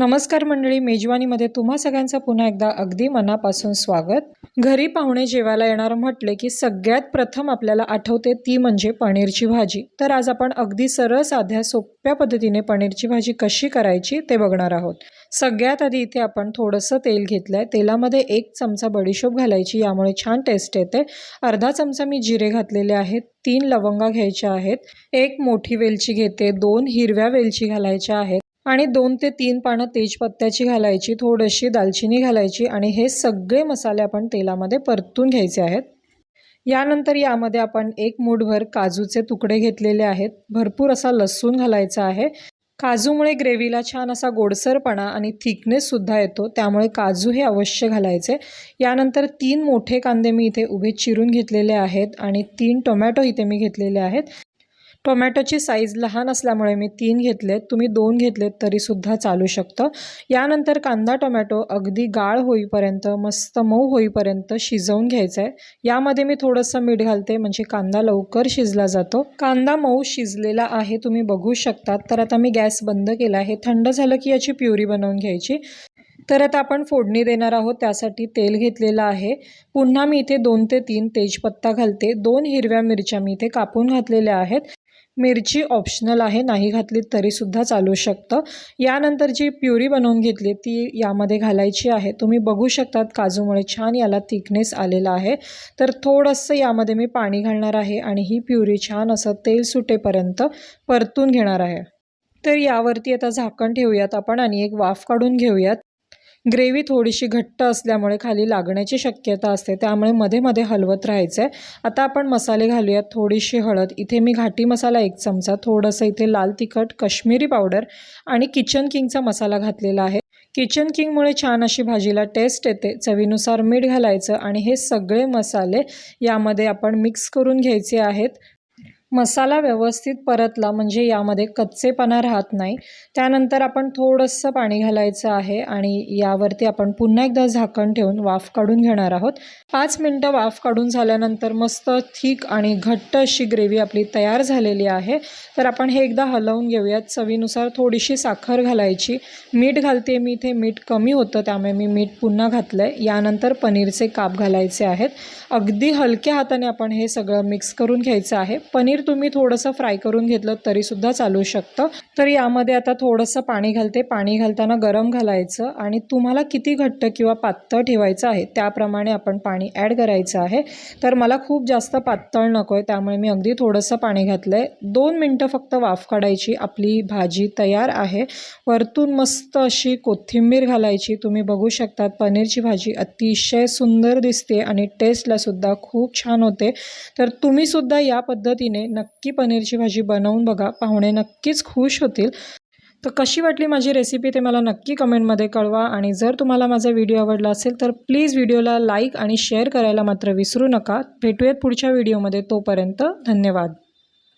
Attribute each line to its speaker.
Speaker 1: नमस्कार मंडळी मेजवानीमध्ये तुम्हा सगळ्यांचं पुन्हा एकदा अगदी मनापासून स्वागत. घरी पाहुणे जेवायला येणार म्हटले की सगळ्यात प्रथम आपल्याला आठवते ती म्हणजे पनीरची भाजी. तर आज आपण अगदी सरळ साध्या सोप्या पद्धतीने पनीरची भाजी कशी करायची ते बघणार आहोत. सगळ्यात आधी इथे आपण थोडंसं तेल घेतलं आहे तेलामध्ये एक चमचा बडीशोप घालायची यामुळे छान टेस्ट येते. अर्धा चमचा मी जिरे घातलेले आहेत तीन लवंगा घ्यायच्या आहेत एक मोठी वेलची घेते दोन हिरव्या वेलची घालायच्या आहेत. आणि दोन ते तीन पानं तेजपत्त्याची घालायची थोडीशी दालचिनी घालायची आणि हे सगळे मसाले आपण तेलामध्ये परतून घ्यायचे आहेत. यानंतर यामध्ये आपण एक मूठभर काजूचे तुकडे घेतलेले आहेत. भरपूर असा लसूण घालायचा आहे. काजूमुळे ग्रेव्हीला छान असा गोडसरपणा आणि थिकनेससुद्धा येतो त्यामुळे काजू हे अवश्य घालायचे. यानंतर तीन मोठे कांदे मी इथे उभे चिरून घेतलेले आहेत आणि तीन टोमॅटो इथे मी घेतलेले आहेत. टोमॅटोची साईज लहान असल्यामुळे मी तीन घेतलेत तुम्ही दोन घेतलेत तरीसुद्धा चालू शकतं. यानंतर कांदा टोमॅटो अगदी गाळ होईपर्यंत मस्त मऊ होईपर्यंत शिजवून घ्यायचं आहे यामध्ये मी थोडंसं मीठ घालते म्हणजे कांदा लवकर शिजला जातो. कांदा मऊ शिजलेला आहे तुम्ही बघू शकता तर आता मी गॅस बंद केला आहे. थंड झालं की याची प्युरी बनवून घ्यायची. तर आता आपण फोडणी देणार आहोत त्यासाठी तेल घेतलेलं आहे. पुन्हा मी इथे दोन ते तीन तेजपत्ता घालते. दोन हिरव्या मिरच्या मी इथे कापून घातलेल्या आहेत. मिरची ऑप्शनल आहे नाही घातली तरीसुद्धा चालू शकतं. यानंतर जी प्युरी बनवून घेतली ती यामध्ये घालायची आहे. तुम्ही बघू शकतात काजूमुळे छान याला थिकनेस आलेला आहे. तर थोडंसं यामध्ये मी पाणी घालणार आहे आणि ही प्युरी छान असं तेल सुटेपर्यंत परतून घेणार आहे. तर यावरती आता झाकण ठेवूयात आपण आणि एक वाफ काढून घेऊयात. ग्रेव्ही थोडीशी घट्ट असल्यामुळे खाली लागण्याची शक्यता असते त्यामुळे मध्ये मध्ये हलवत राहायचं आहे आता आपण मसाले घालूयात थोडीशी हळद. इथे मी घाटी मसाला एक चमचा थोडंसं इथे लाल तिखट कश्मीरी पावडर आणि किचन किंगचा मसाला घातलेला आहे. किचन किंगमुळे छान अशी भाजीला टेस्ट येते चवीनुसार मीठ घालायचं आणि हे सगळे मसाले यामध्ये आपण मिक्स करून घ्यायचे आहेत. मसाला व्यवस्थित परतला म्हणजे यामध्ये कच्चेपणा राहत नाही. त्यानंतर आपण थोडंसं पाणी घालायचं आहे आणि यावरती आपण पुन्हा एकदा झाकण ठेवून वाफ काढून घेणार आहोत. पाच मिनटं वाफ काढून झाल्यानंतर मस्त थिक आणि घट्ट अशी ग्रेव्ही आपली तयार झालेली आहे. तर आपण हे एकदा हलवून घेऊयात. चवीनुसार थोडीशी साखर घालायची. मीठ घालते मी इथे. मीठ कमी होतं त्यामुळे मी मीठ पुन्हा घातलं आहे यानंतर पनीरचे काप घालायचे आहेत. अगदी हलक्या हाताने आपण हे सगळं मिक्स करून घ्यायचं आहे. पनीर तुम्ही थोडंसं फ्राय करून घेतलं तरीसुद्धा चालू शकतं. तर यामध्ये आता थोडंसं पाणी घालते. पाणी घालताना गरम घालायचं आणि तुम्हाला किती घट्ट किंवा पातळ ठेवायचं आहे त्याप्रमाणे आपण पाणी ॲड करायचं आहे. तर मला खूप जास्त पातळ नको आहे त्यामुळे मी अगदी थोडंसं पाणी घातलं आहे दोन मिनटं फक्त वाफ काढायची आपली भाजी तयार आहे. वरतून मस्त अशी कोथिंबीर घालायची. तुम्ही बघू शकतात पनीरची भाजी अतिशय सुंदर दिसते आणि टेस्टलासुद्धा खूप छान होते. तर तुम्हीसुद्धा या पद्धतीने नक्की पनीरची भाजी बनवून बघा. पाहुणे नक्कीच खुश होतील. तर कशी वाटली माझी रेसिपी ते मला नक्की कमेंटमध्ये कळवा. आणि जर तुम्हाला माझा व्हिडिओ आवडला असेल तर प्लीज व्हिडिओला लाईक आणि शेअर करायला मात्र विसरू नका. भेटूयात पुढच्या व्हिडिओमध्ये तोपर्यंत धन्यवाद.